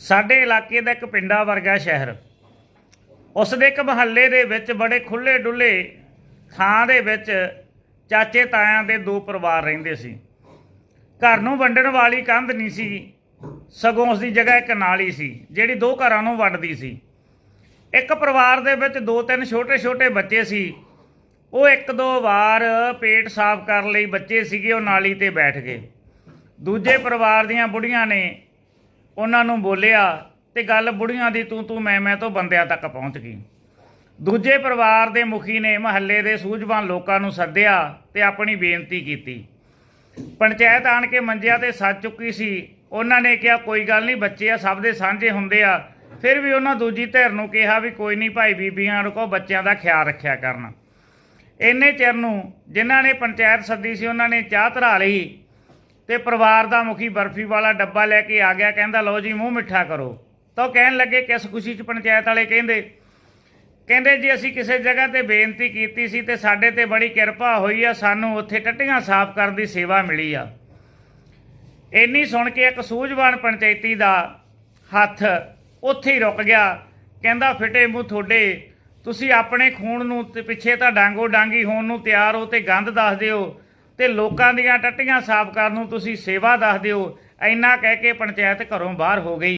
ਸਾਡੇ ਇਲਾਕੇ ਦਾ ਇੱਕ ਪਿੰਡਾ ਵਰਗਾ ਸ਼ਹਿਰ। ਉਸ ਦੇ ਇੱਕ ਮਹੱਲੇ ਦੇ ਵਿੱਚ ਬੜੇ ਖੁੱਲੇ ਡੁੱਲੇ ਥਾਂ ਦੇ ਵਿੱਚ ਚਾਚੇ ਤਾਇਆਂ ਦੇ ਦੋ ਪਰਿਵਾਰ ਰਹਿੰਦੇ ਸੀ। ਘਰ ਨੂੰ ਵੰਡਣ ਵਾਲੀ ਕੰਧ ਨਹੀਂ ਸੀ, ਸਗੋਂ ਉਸ ਦੀ ਜਗ੍ਹਾ ਇੱਕ ਨਾਲੀ ਸੀ, ਜਿਹੜੀ ਦੋ ਘਰਾਂ ਨੂੰ ਵੰਡਦੀ ਸੀ। ਇੱਕ ਪਰਿਵਾਰ ਦੇ ਵਿੱਚ ਦੋ ਤਿੰਨ ਛੋਟੇ-ਛੋਟੇ ਬੱਚੇ ਸੀ। ਉਹ ਇੱਕ ਦੋ ਵਾਰ ਪੇਟ ਸਾਫ਼ ਕਰਨ ਲਈ ਬੱਚੇ ਸੀਗੇ, ਉਹ ਨਾਲੀ ਤੇ ਬੈਠ ਗਏ। ਦੂਜੇ ਪਰਿਵਾਰ ਦੀਆਂ ਬੁੜੀਆਂ ਨੇ ਉਹਨਾਂ ਨੂੰ ਬੋਲਿਆ ਤੇ ਗੱਲ ਬੁੜੀਆਂ ਦੀ ਤੂੰ ਤੂੰ ਮੈਂ ਮੈਂ ਤੋਂ ਬੰਦਿਆਂ ਤੱਕ ਪਹੁੰਚ ਗਈ। ਦੂਜੇ ਪਰਿਵਾਰ ਦੇ ਮੁਖੀ ਨੇ ਮਹੱਲੇ ਦੇ ਸੂਝਵਾਨ ਲੋਕਾਂ ਨੂੰ ਸੱਦਿਆ ਤੇ ਆਪਣੀ ਬੇਨਤੀ ਕੀਤੀ। ਪੰਚਾਇਤ ਆਣ ਕੇ ਮੰਜਿਆਂ ਤੇ ਸੱਜ ਚੁੱਕੀ ਸੀ। ਉਹਨਾਂ ਨੇ ਕਿਹਾ, ਕੋਈ ਗੱਲ ਨਹੀਂ, ਬੱਚੇ ਆ, ਸਭ ਦੇ ਸਾਂਝੇ ਹੁੰਦੇ ਆ। ਫਿਰ ਵੀ ਉਹਨਾਂ ਦੂਜੀ ਧਿਰ ਨੂੰ ਕਿਹਾ ਵੀ, ਕੋਈ ਨਹੀਂ ਭਾਈ, ਬੀਬੀਆਂ ਨੂੰ ਬੱਚਿਆਂ ਦਾ ਖਿਆਲ ਰੱਖਿਆ ਕਰਨ। ਇੰਨੇ ਚਿਰ ਨੂੰ ਜਿਨ੍ਹਾਂ ਨੇ ਪੰਚਾਇਤ ਸੱਦੀ ਸੀ, ਉਹਨਾਂ ਨੇ ਚਾਹ ਧਰਾ ਲਈ। ਤੇ ਪਰਿਵਾਰ ਦਾ ਮੁਖੀ ਬਰਫੀ ਵਾਲਾ ਡੱਬਾ ਲੈ ਕੇ ਆ ਗਿਆ, ਕਹਿੰਦਾ, ਲਓ ਜੀ, ਮੂੰਹ ਮਿੱਠਾ ਕਰੋ। ਤਾਂ ਉਹ ਕਹਿਣ ਲੱਗੇ, ਕਿਸ ਖੁਸ਼ੀ 'ਚ ਪੰਚਾਇਤ ਵਾਲੇ? ਕਹਿੰਦੇ ਕਹਿੰਦੇ ਜੀ, ਅਸੀਂ ਕਿਸੇ ਜਗ੍ਹਾ ਤੇ ਬੇਨਤੀ ਕੀਤੀ ਸੀ ਤੇ ਸਾਡੇ ਤੇ ਬੜੀ ਕਿਰਪਾ ਹੋਈ ਆ, ਸਾਨੂੰ ਉੱਥੇ ਟੱਟੀਆਂ ਸਾਫ਼ ਕਰਨ ਦੀ ਸੇਵਾ ਮਿਲੀ ਆ। ਇੰਨੀ ਸੁਣ ਕੇ ਇੱਕ ਸੂਝਵਾਨ ਪੰਚਾਇਤੀ ਦਾ ਹੱਥ ਉੱਥੇ ਹੀ ਰੁਕ ਗਿਆ। ਕਹਿੰਦਾ, ਫਿਟੇ ਮੂੰਹ ਤੁਹਾਡੇ, ਤੁਸੀਂ ਆਪਣੇ ਖੂਨ ਨੂੰ ਤੇ ਪਿੱਛੇ ਤਾਂ ਡਾਂਗੋ ਡਾਂਗੀ ਹੋਣ ਨੂੰ ਤਿਆਰ ਹੋ ਤੇ ਗੰਦ ਦੱਸ ਦਿਓ। ਤੇ ਲੋਕਾਂ ਦੀਆਂ ਟੱਟੀਆਂ ਸਾਫ਼ ਕਰਨ ਨੂੰ ਤੁਸੀਂ ਸੇਵਾ ਦੱਸ ਦਿਓ। ਇੰਨਾ ਕਹਿ ਕੇ ਪੰਚਾਇਤ ਘਰੋਂ ਬਾਹਰ ਹੋ ਗਈ।